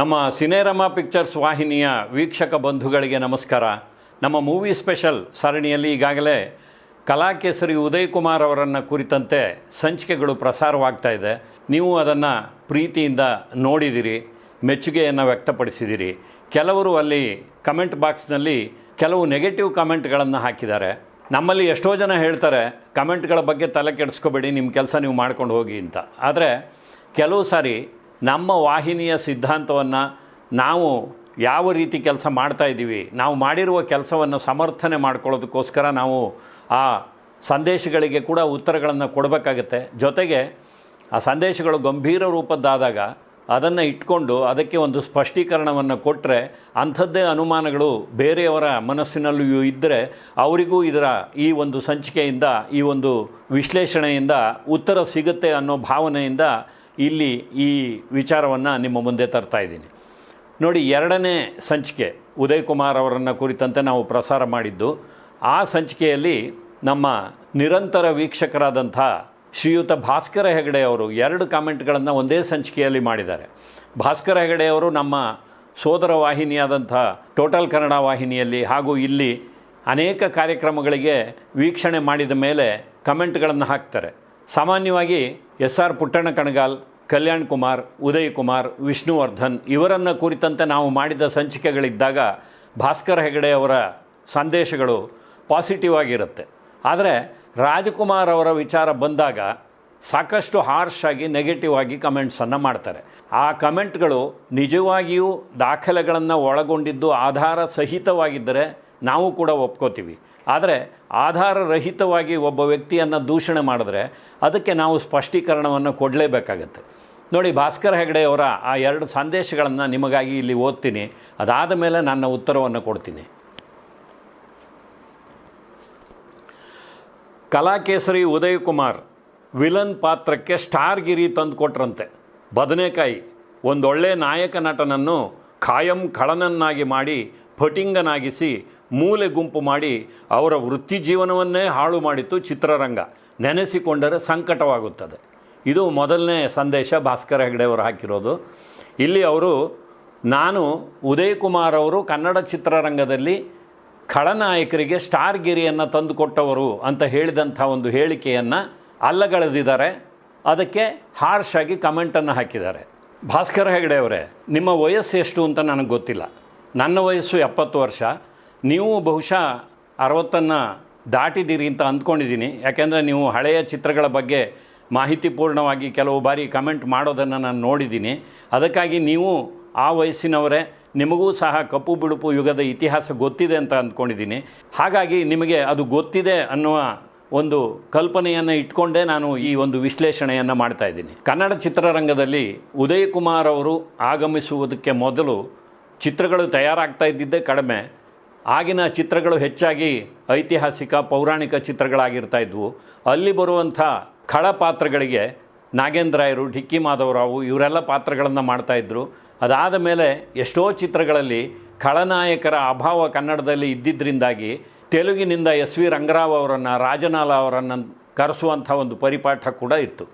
ನಮ್ಮ ಸಿನೇರಮಾ ಪಿಕ್ಚರ್ಸ್ ವಾಹಿನಿಯ ವೀಕ್ಷಕ ಬಂಧುಗಳಿಗೆ ನಮಸ್ಕಾರ. ನಮ್ಮ ಮೂವಿ ಸ್ಪೆಷಲ್ ಸರಣಿಯಲ್ಲಿ ಈಗಾಗಲೇ ಕಲಾಕೇಸರಿ ಉದಯ್ ಕುಮಾರ್ ಅವರನ್ನು ಕುರಿತಂತೆ ಸಂಚಿಕೆಗಳು ಪ್ರಸಾರವಾಗ್ತಾ ಇದೆ. ನೀವು ಅದನ್ನು ಪ್ರೀತಿಯಿಂದ ನೋಡಿದಿರಿ, ಮೆಚ್ಚುಗೆಯನ್ನು ವ್ಯಕ್ತಪಡಿಸಿದಿರಿ. ಕೆಲವರು ಅಲ್ಲಿ ಕಮೆಂಟ್ ಬಾಕ್ಸ್ನಲ್ಲಿ ಕೆಲವು ನೆಗೆಟಿವ್ ಕಮೆಂಟ್ಗಳನ್ನು ಹಾಕಿದ್ದಾರೆ. ನಮ್ಮಲ್ಲಿ ಎಷ್ಟೋ ಜನ ಹೇಳ್ತಾರೆ, ಕಮೆಂಟ್ಗಳ ಬಗ್ಗೆ ತಲೆ ಕೆಡಿಸ್ಕೋಬೇಡಿ ನಿಮ್ಮ ಕೆಲಸ ನೀವು ಮಾಡ್ಕೊಂಡು ಹೋಗಿ ಅಂತ. ಆದರೆ ಕೆಲವು ಸಾರಿ ನಮ್ಮ ವಾಹಿನಿಯ ಸಿದ್ಧಾಂತವನ್ನು ನಾವು ಯಾವ ರೀತಿ ಕೆಲಸ ಮಾಡ್ತಾ ಇದ್ದೀವಿ, ನಾವು ಮಾಡಿರುವ ಕೆಲಸವನ್ನು ಸಮರ್ಥನೆ ಮಾಡ್ಕೊಳ್ಳೋದಕ್ಕೋಸ್ಕರ ನಾವು ಆ ಸಂದೇಶಗಳಿಗೆ ಕೂಡ ಉತ್ತರಗಳನ್ನು ಕೊಡಬೇಕಾಗತ್ತೆ. ಜೊತೆಗೆ ಆ ಸಂದೇಶಗಳು ಗಂಭೀರ ರೂಪದ್ದಾದಾಗ ಅದನ್ನು ಇಟ್ಕೊಂಡು ಅದಕ್ಕೆ ಒಂದು ಸ್ಪಷ್ಟೀಕರಣವನ್ನು ಕೊಟ್ಟರೆ ಅಂಥದ್ದೇ ಅನುಮಾನಗಳು ಬೇರೆಯವರ ಮನಸ್ಸಿನಲ್ಲಿಯೂ ಇದ್ದರೆ ಅವರಿಗೂ ಇದರ ಈ ಒಂದು ಸಂಚಿಕೆಯಿಂದ, ಈ ಒಂದು ವಿಶ್ಲೇಷಣೆಯಿಂದ ಉತ್ತರ ಸಿಗುತ್ತೆ ಅನ್ನೋ ಭಾವನೆಯಿಂದ ಇಲ್ಲಿ ಈ ವಿಚಾರವನ್ನು ನಿಮ್ಮ ಮುಂದೆ ತರ್ತಾ ಇದ್ದೀನಿ. ನೋಡಿ, ಎರಡನೇ ಸಂಚಿಕೆ ಉದಯ್ ಕುಮಾರ್ ಅವರನ್ನು ಕುರಿತಂತೆ ನಾವು ಪ್ರಸಾರ ಮಾಡಿದ್ದು, ಆ ಸಂಚಿಕೆಯಲ್ಲಿ ನಮ್ಮ ನಿರಂತರ ವೀಕ್ಷಕರಾದಂಥ ಶ್ರೀಯುತ ಭಾಸ್ಕರ ಹೆಗಡೆ ಅವರು ಎರಡು ಕಾಮೆಂಟ್ಗಳನ್ನು ಒಂದೇ ಸಂಚಿಕೆಯಲ್ಲಿ ಮಾಡಿದ್ದಾರೆ. ಭಾಸ್ಕರ ಹೆಗಡೆ ಅವರು ನಮ್ಮ ಸೋದರ ವಾಹಿನಿಯಾದಂಥ ಟೋಟಲ್ ಕನ್ನಡ ವಾಹಿನಿಯಲ್ಲಿ ಹಾಗೂ ಇಲ್ಲಿ ಅನೇಕ ಕಾರ್ಯಕ್ರಮಗಳಿಗೆ ವೀಕ್ಷಣೆ ಮಾಡಿದ ಮೇಲೆ ಕಮೆಂಟ್ಗಳನ್ನು ಹಾಕ್ತಾರೆ. ಸಾಮಾನ್ಯವಾಗಿ ಎಸ್ ಆರ್ ಪುಟ್ಟಣ ಕಣಗಾಲ್ ಕಲ್ಯಾಣ್ ಕುಮಾರ್, ಉದಯ್ ಕುಮಾರ್ ವಿಷ್ಣುವರ್ಧನ್ ಇವರನ್ನು ಕುರಿತಂತೆ ನಾವು ಮಾಡಿದ ಸಂಚಿಕೆಗಳಿದ್ದಾಗ ಭಾಸ್ಕರ್ ಹೆಗಡೆ ಅವರ ಸಂದೇಶಗಳು ಪಾಸಿಟಿವ್ ಆಗಿರುತ್ತೆ. ಆದರೆ ರಾಜಕುಮಾರ್ ಅವರ ವಿಚಾರ ಬಂದಾಗ ಸಾಕಷ್ಟು ಹಾರ್ಶ್ ಆಗಿ ನೆಗೆಟಿವ್ ಆಗಿ ಕಮೆಂಟ್ಸನ್ನು ಮಾಡ್ತಾರೆ. ಆ ಕಮೆಂಟ್ಗಳು ನಿಜವಾಗಿಯೂ ದಾಖಲೆಗಳನ್ನು ಒಳಗೊಂಡಿದ್ದು ಆಧಾರ ಸಹಿತವಾಗಿದ್ದರೆ ನಾವು ಕೂಡ ಒಪ್ಕೋತೀವಿ. ಆದರೆ ಆಧಾರರಹಿತವಾಗಿ ಒಬ್ಬ ವ್ಯಕ್ತಿಯನ್ನು ದೂಷಣೆ ಮಾಡಿದ್ರೆ ಅದಕ್ಕೆ ನಾವು ಸ್ಪಷ್ಟೀಕರಣವನ್ನು ಕೊಡಲೇಬೇಕಾಗತ್ತೆ. ನೋಡಿ, ಭಾಸ್ಕರ್ ಹೆಗಡೆಯವರ ಆ ಎರಡು ಸಂದೇಶಗಳನ್ನು ನಿಮಗಾಗಿ ಇಲ್ಲಿ ಓದ್ತೀನಿ. ಅದಾದ ಮೇಲೆ ನನ್ನ ಉತ್ತರವನ್ನು ಕೊಡ್ತೀನಿ. ಕಲಾಕೇಸರಿ ಉದಯ್ ಕುಮಾರ್ ವಿಲನ್ ಪಾತ್ರಕ್ಕೆ ಸ್ಟಾರ್ ಗಿರಿ ತಂದುಕೊಟ್ರಂತೆ. ಬದನೆಕಾಯಿ, ಒಂದೊಳ್ಳೆ ನಾಯಕ ನಟನನ್ನು ಖಾಯಂ ಖಳನನ್ನಾಗಿ ಮಾಡಿ, ಫಟಿಂಗನಾಗಿಸಿ ಮೂಲೆ ಗುಂಪು ಮಾಡಿ ಅವರ ವೃತ್ತಿ ಜೀವನವನ್ನೇ ಹಾಳು ಮಾಡಿತ್ತು ಚಿತ್ರರಂಗ. ನೆನೆಸಿಕೊಂಡರೆ ಸಂಕಟವಾಗುತ್ತದೆ. ಇದು ಮೊದಲನೇ ಸಂದೇಶ ಭಾಸ್ಕರ ಹೆಗಡೆ ಅವರು ಹಾಕಿರೋದು. ಇಲ್ಲಿ ಅವರು, ನಾನು ಉದಯ್ ಕುಮಾರ್ ಅವರು ಕನ್ನಡ ಚಿತ್ರರಂಗದಲ್ಲಿ ಖಳನಾಯಕರಿಗೆ ಸ್ಟಾರ್ ಗಿರಿಯನ್ನು ತಂದುಕೊಟ್ಟವರು ಅಂತ ಹೇಳಿದಂಥ ಒಂದು ಹೇಳಿಕೆಯನ್ನು ಅಲ್ಲಗಳೆದಿದ್ದಾರೆ. ಅದಕ್ಕೆ ಹಾರ್ಶ್ ಆಗಿ ಕಮೆಂಟನ್ನು ಹಾಕಿದ್ದಾರೆ. ಭಾಸ್ಕರ ಹೆಗಡೆ ಅವರೇ, ನಿಮ್ಮ ವಯಸ್ಸು ಎಷ್ಟು ಅಂತ ನನಗೆ ಗೊತ್ತಿಲ್ಲ. ನನ್ನ ವಯಸ್ಸು ಎಪ್ಪತ್ತು ವರ್ಷ. ನೀವು ಬಹುಶಃ ಅರವತ್ತನ್ನು ದಾಟಿದ್ದೀರಿ ಅಂತ ಅಂದ್ಕೊಂಡಿದ್ದೀನಿ. ಯಾಕೆಂದರೆ ನೀವು ಹಳೆಯ ಚಿತ್ರಗಳ ಬಗ್ಗೆ ಮಾಹಿತಿಪೂರ್ಣವಾಗಿ ಕೆಲವು ಬಾರಿ ಕಮೆಂಟ್ ಮಾಡೋದನ್ನು ನಾನು ನೋಡಿದ್ದೀನಿ. ಅದಕ್ಕಾಗಿ ನೀವು ಆ ವಯಸ್ಸಿನವರೇ, ನಿಮಗೂ ಸಹ ಕಪ್ಪು ಬಿಳುಪು ಯುಗದ ಇತಿಹಾಸ ಗೊತ್ತಿದೆ ಅಂತ ಅಂದ್ಕೊಂಡಿದ್ದೀನಿ. ಹಾಗಾಗಿ ನಿಮಗೆ ಅದು ಗೊತ್ತಿದೆ ಅನ್ನುವ ಒಂದು ಕಲ್ಪನೆಯನ್ನು ಇಟ್ಕೊಂಡೇ ನಾನು ಈ ಒಂದು ವಿಶ್ಲೇಷಣೆಯನ್ನು ಮಾಡ್ತಾ ಇದ್ದೀನಿ. ಕನ್ನಡ ಚಿತ್ರರಂಗದಲ್ಲಿ ಉದಯಕುಮಾರ್ ಅವರು ಆಗಮಿಸುವುದಕ್ಕೆ ಮೊದಲು ಚಿತ್ರಗಳು ತಯಾರಾಗ್ತಾ ಇದ್ದಿದ್ದೇ ಕಡಿಮೆ. ಆಗಿನ ಚಿತ್ರಗಳು ಹೆಚ್ಚಾಗಿ ಐತಿಹಾಸಿಕ, ಪೌರಾಣಿಕ ಚಿತ್ರಗಳಾಗಿರ್ತಾ ಇದ್ವು. ಅಲ್ಲಿ ಬರುವಂಥ ಖಳ ಪಾತ್ರಗಳಿಗೆ ನಾಗೇಂದ್ರಾಯರು, ಢಿಕ್ಕಿ ಮಾಧವರಾವು ಇವರೆಲ್ಲ ಪಾತ್ರಗಳನ್ನು ಮಾಡ್ತಾಯಿದ್ರು ಅದಾದ ಮೇಲೆ ಎಷ್ಟೋ ಚಿತ್ರಗಳಲ್ಲಿ ಖಳನಾಯಕರ ಅಭಾವ ಕನ್ನಡದಲ್ಲಿ ಇದ್ದಿದ್ದರಿಂದಾಗಿ ತೆಲುಗಿನಿಂದ ಎಸ್ ವಿ ರಂಗರಾವ್ ಅವರನ್ನು, ರಾಜನಾಲ ಅವರನ್ನು ಕರೆಸುವಂಥ ಒಂದು ಪರಿಪಾಠ ಕೂಡ ಇತ್ತು.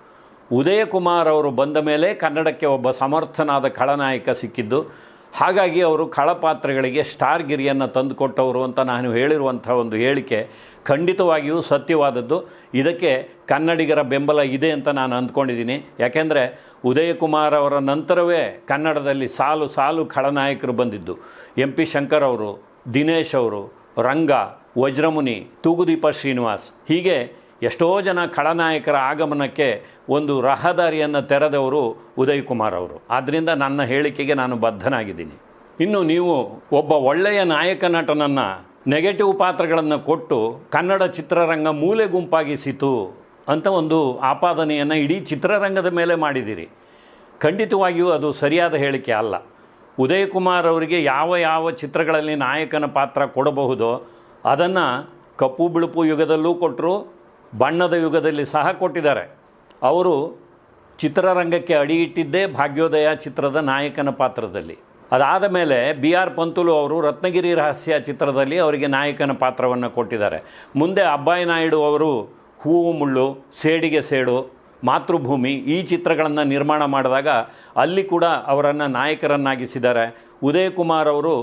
ಉದಯಕುಮಾರ್ ಅವರು ಬಂದ ಮೇಲೆ ಕನ್ನಡಕ್ಕೆ ಒಬ್ಬ ಸಮರ್ಥನಾದ ಖಳನಾಯಕ ಸಿಕ್ಕಿದ್ದು. ಹಾಗಾಗಿ ಅವರು ಕಳಪಾತ್ರಗಳಿಗೆ ಸ್ಟಾರ್ ಗಿರಿಯನ್ನು ತಂದುಕೊಟ್ಟವರು ಅಂತ ನಾನು ಹೇಳಿರುವಂಥ ಒಂದು ಹೇಳಿಕೆ ಖಂಡಿತವಾಗಿಯೂ ಸತ್ಯವಾದದ್ದು. ಇದಕ್ಕೆ ಕನ್ನಡಿಗರ ಬೆಂಬಲ ಇದೆ ಅಂತ ನಾನು ಅಂದ್ಕೊಂಡಿದ್ದೀನಿ. ಯಾಕೆಂದರೆ ಉದಯಕುಮಾರ್ ಅವರ ನಂತರವೇ ಕನ್ನಡದಲ್ಲಿ ಸಾಲು ಸಾಲು ಖಳನಾಯಕರು ಬಂದಿದ್ದು. ಎಂ ಪಿ ಶಂಕರ್ ಅವರು, ದಿನೇಶ್ ಅವರು, ರಂಗ, ವಜ್ರಮುನಿ, ತೂಗುದೀಪ ಶ್ರೀನಿವಾಸ್ ಹೀಗೆ ಎಷ್ಟೋ ಜನ ಖಳನಾಯಕರ ಆಗಮನಕ್ಕೆ ಒಂದು ರಹದಾರಿಯನ್ನು ತೆರೆದವರು ಉದಯ್ ಕುಮಾರ್ ಅವರು. ಆದ್ದರಿಂದ ನನ್ನ ಹೇಳಿಕೆಗೆ ನಾನು ಬದ್ಧನಾಗಿದ್ದೀನಿ. ಇನ್ನು ನೀವು ಒಬ್ಬ ಒಳ್ಳೆಯ ನಾಯಕ ನಟನನ್ನು ನೆಗೆಟಿವ್ ಪಾತ್ರಗಳನ್ನು ಕೊಟ್ಟು ಕನ್ನಡ ಚಿತ್ರರಂಗ ಮೂಲೆ ಗುಂಪಾಗಿಸಿತು ಅಂತ ಒಂದು ಆಪಾದನೆಯನ್ನು ಇಡೀ ಚಿತ್ರರಂಗದ ಮೇಲೆ ಮಾಡಿದ್ದೀರಿ. ಖಂಡಿತವಾಗಿಯೂ ಅದು ಸರಿಯಾದ ಹೇಳಿಕೆ ಅಲ್ಲ. ಉದಯ್ ಕುಮಾರ್ ಅವರಿಗೆ ಯಾವ ಯಾವ ಚಿತ್ರಗಳಲ್ಲಿ ನಾಯಕನ ಪಾತ್ರ ಕೊಡಬಹುದೋ ಅದನ್ನು ಕಪ್ಪು ಬಿಳುಪು ಯುಗದಲ್ಲೂ ಕೊಟ್ಟರು ಬಣ್ಣದ ಯುಗದಲ್ಲಿ ಸಹ ಕೊಟ್ಟಿದ್ದಾರೆ. ಅವರು ಚಿತ್ರರಂಗಕ್ಕೆ ಅಡಿ ಇಟ್ಟಿದ್ದೇ ಭಾಗ್ಯೋದಯ ಚಿತ್ರದ ನಾಯಕನ ಪಾತ್ರದಲ್ಲಿ. ಅದಾದ ಮೇಲೆ ಬಿ ಆರ್ ಪಂತುಲು ಅವರು ರತ್ನಗಿರಿ ರಹಸ್ಯ ಚಿತ್ರದಲ್ಲಿ ಅವರಿಗೆ ನಾಯಕನ ಪಾತ್ರವನ್ನು ಕೊಟ್ಟಿದ್ದಾರೆ. ಮುಂದೆ ಅಬ್ಬಾಯಿ ನಾಯ್ಡು ಅವರು ಹೂವು ಮುಳ್ಳು, ಸೇಡಿಗೆ ಸೇಡು, ಮಾತೃಭೂಮಿ ಈ ಚಿತ್ರಗಳನ್ನು ನಿರ್ಮಾಣ ಮಾಡಿದಾಗ ಅಲ್ಲಿ ಕೂಡ ಅವರನ್ನು ನಾಯಕರನ್ನಾಗಿಸಿದ್ದಾರೆ. ಉದಯಕುಮಾರ್ ಅವರು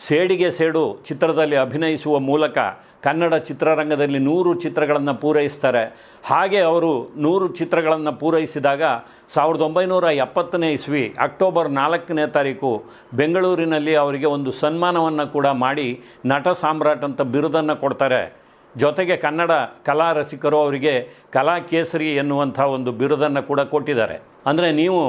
ಸೇಡಿಗೆ ಸೇಡು ಚಿತ್ರದಲ್ಲಿ ಅಭಿನಯಿಸುವ ಮೂಲಕ ಕನ್ನಡ ಚಿತ್ರರಂಗದಲ್ಲಿ ನೂರು ಚಿತ್ರಗಳನ್ನು ಪೂರೈಸ್ತಾರೆ. ಹಾಗೆ ಅವರು ನೂರು ಚಿತ್ರಗಳನ್ನು ಪೂರೈಸಿದಾಗ ಸಾವಿರದ ಒಂಬೈನೂರ ಎಪ್ಪತ್ತನೇ ಇಸ್ವಿ ಅಕ್ಟೋಬರ್ ನಾಲ್ಕನೇ ತಾರೀಕು ಬೆಂಗಳೂರಿನಲ್ಲಿ ಅವರಿಗೆ ಒಂದು ಸನ್ಮಾನವನ್ನು ಕೂಡ ಮಾಡಿ ನಟ ಸಾಮ್ರಾಟ್ ಅಂತ ಬಿರುದನ್ನು ಕೊಡ್ತಾರೆ. ಜೊತೆಗೆ ಕನ್ನಡ ಕಲಾ ರಸಿಕರು ಅವರಿಗೆ ಕಲಾ ಕೇಸರಿ ಎನ್ನುವಂಥ ಒಂದು ಬಿರುದನ್ನು ಕೂಡ ಕೊಟ್ಟಿದ್ದಾರೆ. ಅಂದರೆ ನೀವು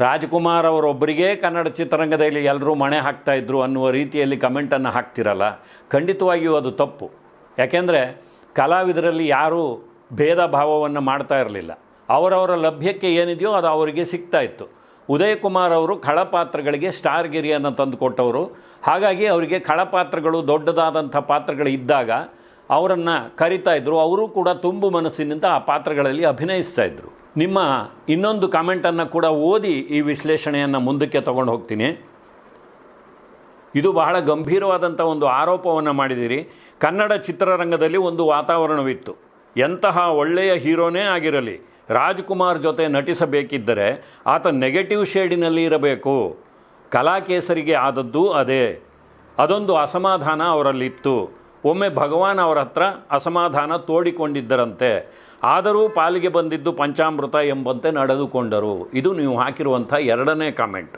ರಾಜ್ಕುಮಾರ್ ಅವರೊಬ್ಬರಿಗೆ ಕನ್ನಡ ಚಿತ್ರರಂಗದಲ್ಲಿ ಎಲ್ಲರೂ ಮಣೆ ಹಾಕ್ತಾ ಇದ್ರು ಅನ್ನುವ ರೀತಿಯಲ್ಲಿ ಕಮೆಂಟನ್ನು ಹಾಕ್ತಿರಲ್ಲ. ಖಂಡಿತವಾಗಿಯೂ ಅದು ತಪ್ಪು. ಯಾಕೆಂದರೆ ಕಲಾವಿದರಲ್ಲಿ ಯಾರೂ ಭೇದ ಭಾವವನ್ನು ಮಾಡ್ತಾ ಇರಲಿಲ್ಲ. ಅವರವರ ಲಭ್ಯಕ್ಕೆ ಏನಿದೆಯೋ ಅದು ಅವರಿಗೆ ಸಿಗ್ತಾ ಇತ್ತು. ಉದಯಕುಮಾರ್ ಅವರು ಖಳಪಾತ್ರಗಳಿಗೆ ಸ್ಟಾರ್ ಗಿರಿಯನ್ನು ತಂದುಕೊಟ್ಟವರು. ಹಾಗಾಗಿ ಅವರಿಗೆ ಖಳಪಾತ್ರಗಳು ದೊಡ್ಡದಾದಂಥ ಪಾತ್ರಗಳು ಇದ್ದಾಗ ಅವರನ್ನು ಕರಿತಾ ಇದ್ದರು ಅವರು ಕೂಡ ತುಂಬು ಮನಸ್ಸಿನಿಂದ ಆ ಪಾತ್ರಗಳಲ್ಲಿ ಅಭಿನಯಿಸ್ತಾ ಇದ್ದರು ನಿಮ್ಮ ಇನ್ನೊಂದು ಕಾಮೆಂಟನ್ನು ಕೂಡ ಓದಿ ಈ ವಿಶ್ಲೇಷಣೆಯನ್ನು ಮುಂದಕ್ಕೆ ತಗೊಂಡು ಹೋಗ್ತೀನಿ. ಇದು ಬಹಳ ಗಂಭೀರವಾದಂಥ ಒಂದು ಆರೋಪವನ್ನು ಮಾಡಿದ್ದೀರಿ. ಕನ್ನಡ ಚಿತ್ರರಂಗದಲ್ಲಿ ಒಂದು ವಾತಾವರಣವಿತ್ತು. ಎಂತಹ ಒಳ್ಳೆಯ ಹೀರೋನೇ ಆಗಿರಲಿ, ರಾಜ್ಕುಮಾರ್ ಜೊತೆ ನಟಿಸಬೇಕಿದ್ದರೆ ಆತ ನೆಗೆಟಿವ್ ಶೇಡಿನಲ್ಲಿ ಇರಬೇಕು. ಕಲಾಕೇಸರಿಗೆ ಆದದ್ದು ಅದೇ. ಅದೊಂದು ಅಸಮಾಧಾನ ಅವರಲ್ಲಿತ್ತು. ಒಮ್ಮೆ ಭಗವಾನ್ ಅವರ ಹತ್ರ ಅಸಮಾಧಾನ ತೋಡಿಕೊಂಡಿದ್ದರಂತೆ. ಆದರೂ ಪಾಲಿಗೆ ಬಂದಿದ್ದು ಪಂಚಾಮೃತ ಎಂಬಂತೆ ನಡೆದುಕೊಂಡರು. ಇದು ನೀವು ಹಾಕಿರುವಂಥ ಎರಡನೇ ಕಾಮೆಂಟ್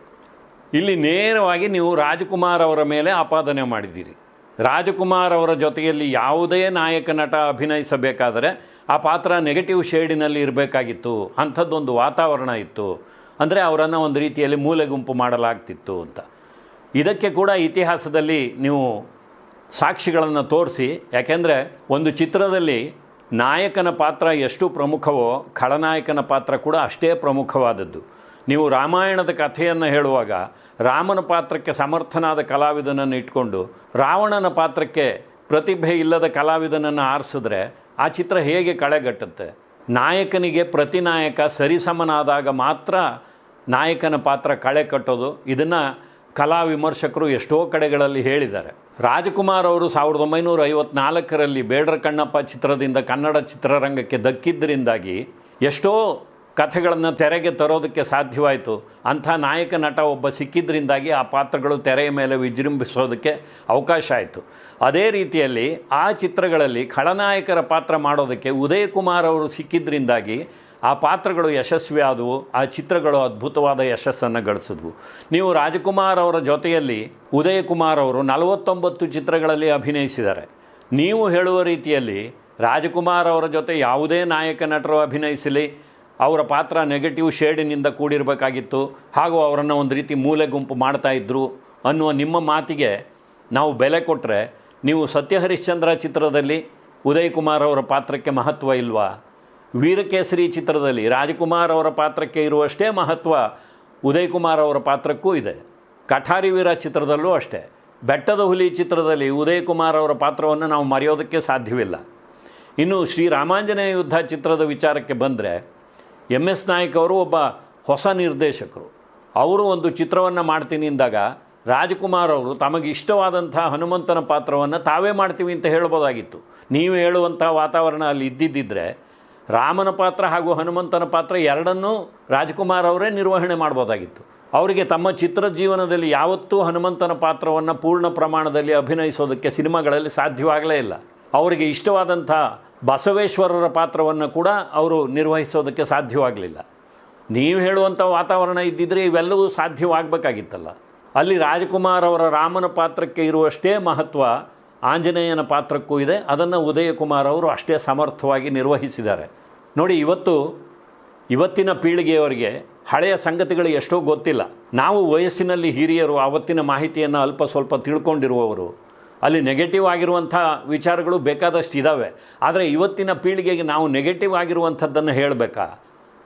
ಇಲ್ಲಿ ನೇರವಾಗಿ ನೀವು ರಾಜಕುಮಾರ್ ಅವರ ಮೇಲೆ ಆಪಾದನೆ ಮಾಡಿದ್ದೀರಿ. ರಾಜಕುಮಾರ್ ಅವರ ಜೊತೆಯಲ್ಲಿ ಯಾವುದೇ ನಾಯಕ ನಟ ಅಭಿನಯಿಸಬೇಕಾದರೆ ಆ ಪಾತ್ರ ನೆಗೆಟಿವ್ ಶೇಡಿನಲ್ಲಿ ಇರಬೇಕಾಗಿತ್ತು. ಅಂಥದ್ದೊಂದು ವಾತಾವರಣ ಇತ್ತು. ಅಂದರೆ ಅವರನ್ನು ಒಂದು ರೀತಿಯಲ್ಲಿ ಮೂಲೆ ಗುಂಪು ಮಾಡಲಾಗ್ತಿತ್ತು ಅಂತ. ಇದಕ್ಕೆ ಕೂಡ ಇತಿಹಾಸದಲ್ಲಿ ನೀವು ಸಾಕ್ಷಿಗಳನ್ನು ತೋರಿಸಿ, ಯಾಕೆಂದರೆ ಒಂದು ಚಿತ್ರದಲ್ಲಿ ನಾಯಕನ ಪಾತ್ರ ಎಷ್ಟು ಪ್ರಮುಖವೋ, ಖಳನಾಯಕನ ಪಾತ್ರ ಕೂಡ ಅಷ್ಟೇ ಪ್ರಮುಖವಾದದ್ದು. ನೀವು ರಾಮಾಯಣದ ಕಥೆಯನ್ನು ಹೇಳುವಾಗ, ರಾಮನ ಪಾತ್ರಕ್ಕೆ ಸಮರ್ಥನಾದ ಕಲಾವಿದನನ್ನು ಇಟ್ಕೊಂಡು, ರಾವಣನ ಪಾತ್ರಕ್ಕೆ ಪ್ರತಿಭೆ ಇಲ್ಲದ ಕಲಾವಿದನನ್ನು ಆರಿಸಿದ್ರೆ ಆ ಚಿತ್ರ ಹೇಗೆ ಕಳೆಗಟ್ಟುತ್ತೆ? ನಾಯಕನಿಗೆ ಪ್ರತಿನಾಯಕ ಸರಿಸಮನಾದಾಗ ಮಾತ್ರ ನಾಯಕನ ಪಾತ್ರ ಕಳೆ ಕಟ್ಟೋದು ಇದನ್ನು ಕಲಾ ವಿಮರ್ಶಕರು ಎಷ್ಟೋ ಕಡೆಗಳಲ್ಲಿ ಹೇಳಿದ್ದಾರೆ. ರಾಜಕುಮಾರ್ ಅವರು ಸಾವಿರದ ಒಂಬೈನೂರ ಐವತ್ನಾಲ್ಕರಲ್ಲಿ ಬೇಡ್ರ ಕಣ್ಣಪ್ಪ ಚಿತ್ರದಿಂದ ಕನ್ನಡ ಚಿತ್ರರಂಗಕ್ಕೆ ದಕ್ಕಿದ್ದರಿಂದಾಗಿ ಎಷ್ಟೋ ಕಥೆಗಳನ್ನು ತೆರೆಗೆ ತರೋದಕ್ಕೆ ಸಾಧ್ಯವಾಯಿತು. ಅಂಥ ನಾಯಕ ನಟ ಒಬ್ಬ ಸಿಕ್ಕಿದ್ದರಿಂದಾಗಿ ಆ ಪಾತ್ರಗಳು ತೆರೆಯ ಮೇಲೆ ವಿಜೃಂಭಿಸೋದಕ್ಕೆ ಅವಕಾಶ ಆಯಿತು. ಅದೇ ರೀತಿಯಲ್ಲಿ ಆ ಚಿತ್ರಗಳಲ್ಲಿ ಖಳನಾಯಕರ ಪಾತ್ರ ಮಾಡೋದಕ್ಕೆ ಉದಯಕುಮಾರ್ ಅವರು ಸಿಕ್ಕಿದ್ರಿಂದಾಗಿ ಆ ಪಾತ್ರಗಳು ಯಶಸ್ವಿ ಆದವು, ಆ ಚಿತ್ರಗಳು ಅದ್ಭುತವಾದ ಯಶಸ್ಸನ್ನು ಗಳಿಸಿದ್ವು. ನೀವು ರಾಜಕುಮಾರ್ ಅವರ ಜೊತೆಯಲ್ಲಿ ಉದಯಕುಮಾರ್ ಅವರು ನಲವತ್ತೊಂಬತ್ತು ಚಿತ್ರಗಳಲ್ಲಿ ಅಭಿನಯಿಸಿದ್ದಾರೆ. ನೀವು ಹೇಳುವ ರೀತಿಯಲ್ಲಿ ರಾಜಕುಮಾರ್ ಅವರ ಜೊತೆ ಯಾವುದೇ ನಾಯಕ ನಟರು ಅಭಿನಯಿಸಲಿ, ಅವರ ಪಾತ್ರ ನೆಗೆಟಿವ್ ಶೇಡಿನಿಂದ ಕೂಡಿರಬೇಕಾಗಿತ್ತು, ಹಾಗೂ ಅವರನ್ನು ಒಂದು ರೀತಿ ಮೂಲೆ ಗುಂಪು ಮಾಡ್ತಾ ಇದ್ದರು ಅನ್ನುವ ನಿಮ್ಮ ಮಾತಿಗೆ ನಾವು ಬೆಲೆ ಕೊಟ್ಟರೆ ನೀವು ಸತ್ಯಹರಿಶ್ಚಂದ್ರ ಚಿತ್ರದಲ್ಲಿ ಉದಯ್ ಕುಮಾರ್ ಅವರ ಪಾತ್ರಕ್ಕೆ ಮಹತ್ವ ಇಲ್ವಾ? ವೀರಕೇಸರಿ ಚಿತ್ರದಲ್ಲಿ ರಾಜಕುಮಾರ್ ಅವರ ಪಾತ್ರಕ್ಕೆ ಇರುವಷ್ಟೇ ಮಹತ್ವ ಉದಯ್ ಕುಮಾರ್ ಅವರ ಪಾತ್ರಕ್ಕೂ ಇದೆ. ಕಠಾರಿ ವೀರ ಚಿತ್ರದಲ್ಲೂ ಅಷ್ಟೇ. ಬೆಟ್ಟದ ಹುಲಿ ಚಿತ್ರದಲ್ಲಿ ಉದಯ್ ಕುಮಾರ್ ಅವರ ಪಾತ್ರವನ್ನು ನಾವು ಮರೆಯೋದಕ್ಕೆ ಸಾಧ್ಯವಿಲ್ಲ. ಇನ್ನು ಶ್ರೀ ರಾಮಾಂಜನೇಯ ಯುದ್ಧ ಚಿತ್ರದ ವಿಚಾರಕ್ಕೆ ಬಂದರೆ ಎಂ ಎಸ್ ನಾಯಕ್ ಅವರು ಒಬ್ಬ ಹೊಸ ನಿರ್ದೇಶಕರು. ಅವರು ಒಂದು ಚಿತ್ರವನ್ನು ಮಾಡ್ತೀನಿ ಅಂದಾಗ ರಾಜಕುಮಾರ್ ಅವರು ತಮಗೆ ಇಷ್ಟವಾದಂಥ ಹನುಮಂತನ ಪಾತ್ರವನ್ನು ತಾವೇ ಮಾಡ್ತೀವಿ ಅಂತ ಹೇಳ್ಬೋದಾಗಿತ್ತು. ನೀವು ಹೇಳುವಂಥ ವಾತಾವರಣ ಅಲ್ಲಿ ಇದ್ದಿದ್ದಿದ್ರೆ ರಾಮನ ಪಾತ್ರ ಹಾಗೂ ಹನುಮಂತನ ಪಾತ್ರ ಎರಡನ್ನೂ ರಾಜ್ಕುಮಾರ್ ಅವರೇ ನಿರ್ವಹಣೆ ಮಾಡ್ಬೋದಾಗಿತ್ತು. ಅವರಿಗೆ ತಮ್ಮ ಚಿತ್ರ ಜೀವನದಲ್ಲಿ ಯಾವತ್ತೂ ಹನುಮಂತನ ಪಾತ್ರವನ್ನು ಪೂರ್ಣ ಪ್ರಮಾಣದಲ್ಲಿ ಅಭಿನಯಿಸೋದಕ್ಕೆ ಸಿನಿಮಾಗಳಲ್ಲಿ ಸಾಧ್ಯವಾಗಲೇ ಇಲ್ಲ. ಅವರಿಗೆ ಇಷ್ಟವಾದಂಥ ಬಸವೇಶ್ವರರ ಪಾತ್ರವನ್ನು ಕೂಡ ಅವರು ನಿರ್ವಹಿಸೋದಕ್ಕೆ ಸಾಧ್ಯವಾಗಲಿಲ್ಲ. ನೀವು ಹೇಳುವಂಥ ವಾತಾವರಣ ಇದ್ದಿದ್ರೆ ಇವೆಲ್ಲವೂ ಸಾಧ್ಯವಾಗಬೇಕಾಗಿತ್ತಲ್ಲ. ಅಲ್ಲಿ ರಾಜಕುಮಾರ್ ಅವರ ರಾಮನ ಪಾತ್ರಕ್ಕೆ ಇರುವಷ್ಟೇ ಮಹತ್ವ ಆಂಜನೇಯನ ಪಾತ್ರಕ್ಕೂ ಇದೆ. ಅದನ್ನು ಉದಯಕುಮಾರ್ ಅವರು ಅಷ್ಟೇ ಸಮರ್ಥವಾಗಿ ನಿರ್ವಹಿಸಿದ್ದಾರೆ. ನೋಡಿ, ಇವತ್ತು ಇವತ್ತಿನ ಪೀಳಿಗೆಯವರಿಗೆ ಹಳೆಯ ಸಂಗತಿಗಳು ಎಷ್ಟೋ ಗೊತ್ತಿಲ್ಲ. ನಾವು ವಯಸ್ಸಿನಲ್ಲಿ ಹಿರಿಯರು ಆವತ್ತಿನ ಮಾಹಿತಿಯನ್ನು ಅಲ್ಪ ಸ್ವಲ್ಪ ತಿಳ್ಕೊಂಡಿರುವವರು. ಅಲ್ಲಿ ನೆಗೆಟಿವ್ ಆಗಿರುವಂಥ ವಿಚಾರಗಳು ಬೇಕಾದಷ್ಟು ಇದ್ದಾವೆ ಆದರೆ ಇವತ್ತಿನ ಪೀಳಿಗೆಗೆ ನಾವು ನೆಗೆಟಿವ್ ಆಗಿರುವಂಥದ್ದನ್ನು ಹೇಳಬೇಕಾ?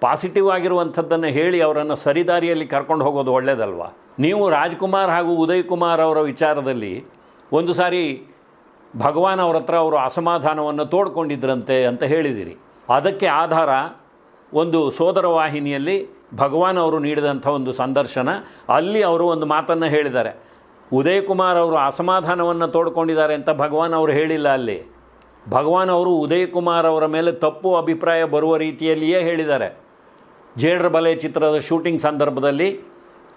ಪಾಸಿಟಿವ್ ಆಗಿರುವಂಥದ್ದನ್ನು ಹೇಳಿ ಅವರನ್ನು ಸರಿದಾರಿಯಲ್ಲಿ ಕರ್ಕೊಂಡು ಹೋಗೋದು ಒಳ್ಳೆಯದಲ್ವ ನೀವು ರಾಜ್ಕುಮಾರ್ ಹಾಗೂ ಉದಯ್ ಕುಮಾರ್ ಅವರ ವಿಚಾರದಲ್ಲಿ ಒಂದು ಸಾರಿ ಭಗವಾನ್ ಅವ್ರ ಹತ್ರ ಅವರು ಅಸಮಾಧಾನವನ್ನು ತೋಡ್ಕೊಂಡಿದ್ರಂತೆ ಅಂತ ಹೇಳಿದಿರಿ. ಅದಕ್ಕೆ ಆಧಾರ ಒಂದು ಸೋದರ ವಾಹಿನಿಯಲ್ಲಿ ಭಗವಾನ್ ಅವರು ನೀಡಿದಂಥ ಒಂದು ಸಂದರ್ಶನ. ಅಲ್ಲಿ ಅವರು ಒಂದು ಮಾತನ್ನು ಹೇಳಿದ್ದಾರೆ. ಉದಯ್ ಕುಮಾರ್ ಅವರು ಅಸಮಾಧಾನವನ್ನು ತೋಡ್ಕೊಂಡಿದ್ದಾರೆ ಅಂತ ಭಗವಾನ್ ಅವರು ಹೇಳಿಲ್ಲ ಅಲ್ಲಿ. ಭಗವಾನ್ ಅವರು ಉದಯ್ ಕುಮಾರ್ ಅವರ ಮೇಲೆ ತಪ್ಪು ಅಭಿಪ್ರಾಯ ಬರುವ ರೀತಿಯಲ್ಲಿಯೇ ಹೇಳಿದ್ದಾರೆ. ಜೇಡ್ರ ಬಲೆ ಚಿತ್ರದ ಶೂಟಿಂಗ್ ಸಂದರ್ಭದಲ್ಲಿ